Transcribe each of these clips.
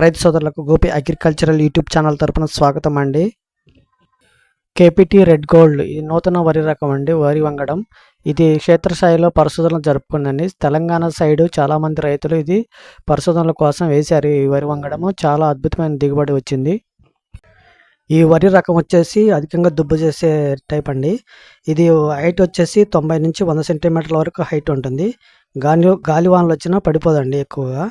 రైతు సోదరులకు Gopi agricultural YouTube channel తరపున స్వాగతం అండి. కేపీటీ రెడ్ గోల్డ్ ఇది నూతన వరి రకం అండి వరి వంగడం. ఇది క్షేత్రస్థాయిలో పరిశోధనలు జరుపుకుందండి. తెలంగాణ సైడు చాలామంది రైతులు ఇది పరిశోధనల కోసం వేశారు ఈ వరి వంగడము. చాలా అద్భుతమైన దిగుబడి వచ్చింది. ఈ వరి రకం వచ్చేసి అధికంగా దుబ్బు చేసే టైప్ అండి. ఇది హైట్ వచ్చేసి తొంభై నుంచి వంద సెంటీమీటర్ల వరకు హైట్ ఉంటుంది. గాలి గాలివానలు వచ్చినా పడిపోదండి ఎక్కువగా.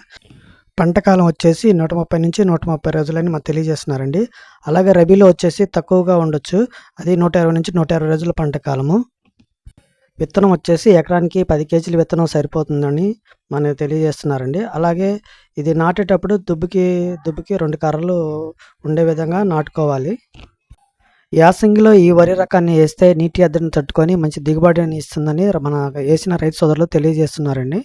పంట కాలం వచ్చేసి నూట ముప్పై నుంచి నూట ముప్పై రోజులని మాకు తెలియజేస్తున్నారండి. అలాగే రబీలో వచ్చేసి తక్కువగా ఉండొచ్చు. అది నూట ఇరవై నుంచి నూట ఇరవై రోజుల పంట కాలము. విత్తనం వచ్చేసి ఎకరానికి పది కేజీల విత్తనం సరిపోతుందని మనకు తెలియజేస్తున్నారండి. అలాగే ఇది నాటేటప్పుడు దుబ్బుకి దుబ్బుకి రెండు కర్రలు ఉండే విధంగా నాటుకోవాలి. యాసంగిలో ఈ వరి రకాన్ని వేస్తే నీటి ఎద్దడిని తట్టుకొని మంచి దిగుబడిని ఇస్తుందని మన వేసిన రైతు సోదరులు తెలియజేస్తున్నారండి.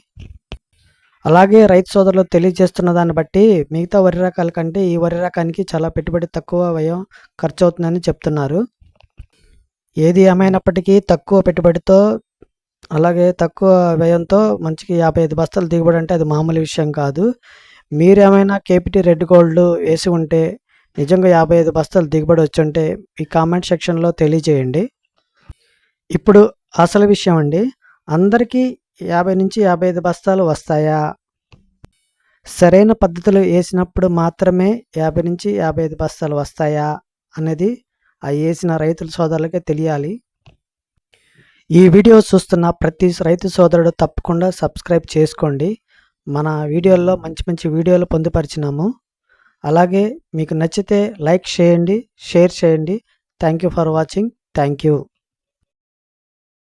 అలాగే రైతు సోదరులు తెలియజేస్తున్న దాన్ని బట్టి మిగతా వరి రకాల కంటే ఈ వరి రకానికి చాలా పెట్టుబడి తక్కువ వ్యయం ఖర్చు అవుతుందని చెప్తున్నారు. ఏది ఏమైనప్పటికీ తక్కువ పెట్టుబడితో అలాగే తక్కువ వ్యయంతో మంచికి యాభై ఐదు బస్తాలు దిగుబడి అంటే అది మామూలు విషయం కాదు. మీరేమైనా కేపీటీ రెడ్ గోల్డ్ వేసి ఉంటే నిజంగా యాభై ఐదు బస్తాలు దిగుబడి వచ్చుంటే ఈ కామెంట్ సెక్షన్లో తెలియజేయండి. ఇప్పుడు అసలు విషయం అండి. అందరికీ యాభై నుంచి యాభై ఐదు బస్తాలు వస్తాయా? సరైన పద్ధతిలో వేసినప్పుడు మాత్రమే యాభై నుంచి యాభై ఐదు బస్తాలు వస్తాయా అనేది ఆ వేసిన రైతుల సోదరులకే తెలియాలి. ఈ వీడియో చూస్తున్న ప్రతి రైతు సోదరుడు తప్పకుండా సబ్స్క్రైబ్ చేసుకోండి. మన వీడియోల్లో మంచి మంచి వీడియోలు పొందుపరిచినాము. అలాగే మీకు నచ్చితే లైక్ చేయండి షేర్ చేయండి. Thank you for watching. Thank you.